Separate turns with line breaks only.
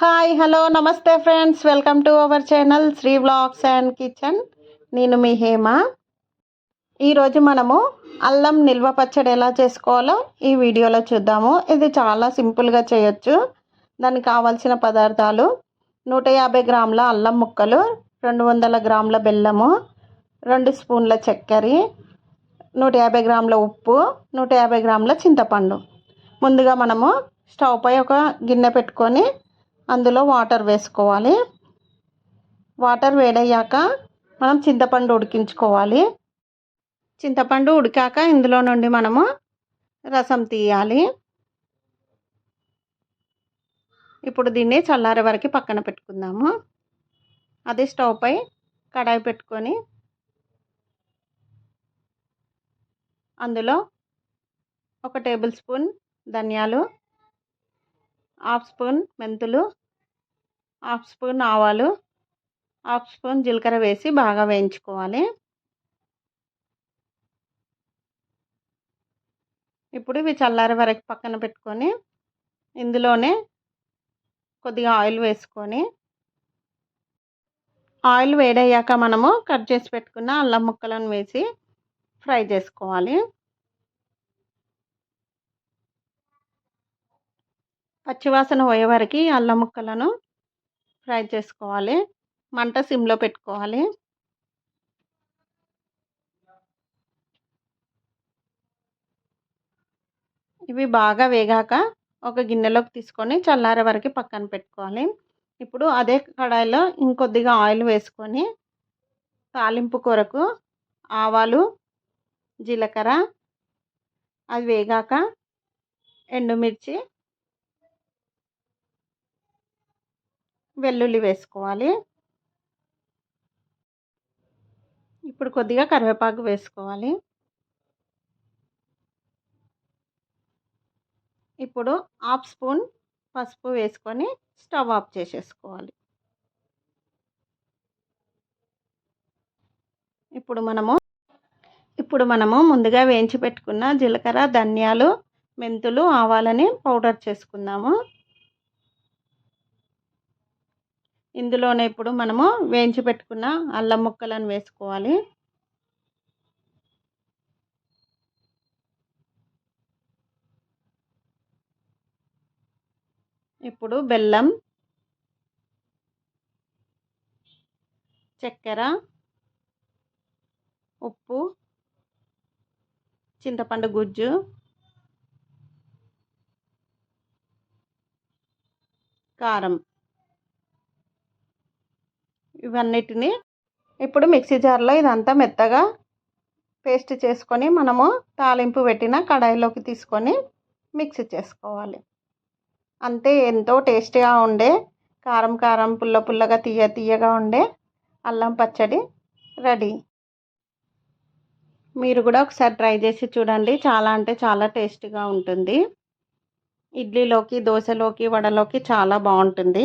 Hi hello నమస్తే friends welcome to our channel Sri vlogs and kitchen నేను మీ హేమ. ఈరోజు మనము అల్లం నిల్వ పచ్చడి ఎలా చేసుకోవాలో ఈ వీడియోలో చూద్దాము. ఇది చాలా సింపుల్గా చేయొచ్చు. దానికి కావాల్సిన పదార్థాలు నూట యాభై గ్రాముల అల్లం ముక్కలు రెండు వందల గ్రాముల బెల్లము రెండు స్పూన్ల చక్కెర నూట యాభై గ్రాముల ఉప్పు నూట యాభై గ్రాముల చింతపండు. ముందుగా మనము స్టవ్ పై ఒక గిన్నె పెట్టుకొని అందులో వాటర్ వేసుకోవాలి. వాటర్ వేడయ్యాక మనం చింతపండు ఉడికించుకోవాలి. చింతపండు ఉడికాక ఇందులో నుండి మనము రసం తీయాలి. ఇప్పుడు దీన్ని చల్లారే వరకు పక్కన పెట్టుకుందాము. అదే స్టవ్ పై కడాయి పెట్టుకొని అందులో ఒక టేబుల్ స్పూన్ ధనియాలు హాఫ్ స్పూన్ మెంతులు హాఫ్ స్పూన్ ఆవాలు హాఫ్ స్పూన్ జీలకర్ర వేసి బాగా వేయించుకోవాలి. ఇప్పుడు ఇవి చల్లారి వరకు పక్కన పెట్టుకొని ఇందులోనే కొద్దిగా ఆయిల్ వేసుకొని ఆయిల్ వేడయ్యాక మనము కట్ చేసి పెట్టుకున్న అల్లం ముక్కలను వేసి ఫ్రై చేసుకోవాలి. పచ్చివాసన పోయే వరకు అల్లం ముక్కలను ఫ్రై చేసుకోవాలి. మంట సిమ్లో పెట్టుకోవాలి. ఇవి బాగా వేగాక ఒక గిన్నెలోకి తీసుకొని చల్లారే వరకు పక్కన పెట్టుకోవాలి. ఇప్పుడు అదే కడాయిలో ఇంకొద్దిగా ఆయిల్ వేసుకొని తాలింపు కొరకు ఆవాలు జీలకర్ర అవి వేగాక ఎండుమిర్చి వెల్లుల్లి వేసుకోవాలి. ఇప్పుడు కొద్దిగా కరివేపాకు వేసుకోవాలి. ఇప్పుడు హాఫ్ స్పూన్ పసుపు వేసుకొని స్టవ్ ఆఫ్ చేసేసుకోవాలి. ఇప్పుడు మనము ఇప్పుడు మనము ముందుగా వేయించి పెట్టుకున్న జీలకర్ర ధనియాలు మెంతులు ఆవాలని పౌడర్ చేసుకుందాము. ఇందులోనే ఇప్పుడు మనము వేయించి పెట్టుకున్న అల్లం ముక్కలను వేసుకోవాలి. ఇప్పుడు బెల్లం చక్కెర ఉప్పు చింతపండు గుజ్జు కారం. ఇవన్నిటిని ఇప్పుడు మిక్సీ జార్లో ఇదంతా మెత్తగా పేస్ట్ చేసుకొని మనము తాలింపు పెట్టిన కడాయిలోకి తీసుకొని మిక్సీ చేసుకోవాలి. అంతే ఎంతో టేస్టీగా ఉండే కారం కారం పుల్ల పుల్లగా తీయ తీయగా ఉండే అల్లం పచ్చడి రెడీ. మీరు కూడా ఒకసారి ట్రై చేసి చూడండి. చాలా అంటే చాలా టేస్టీగా ఉంటుంది. ఇడ్లీలోకి దోశలోకి వడలోకి చాలా బాగుంటుంది.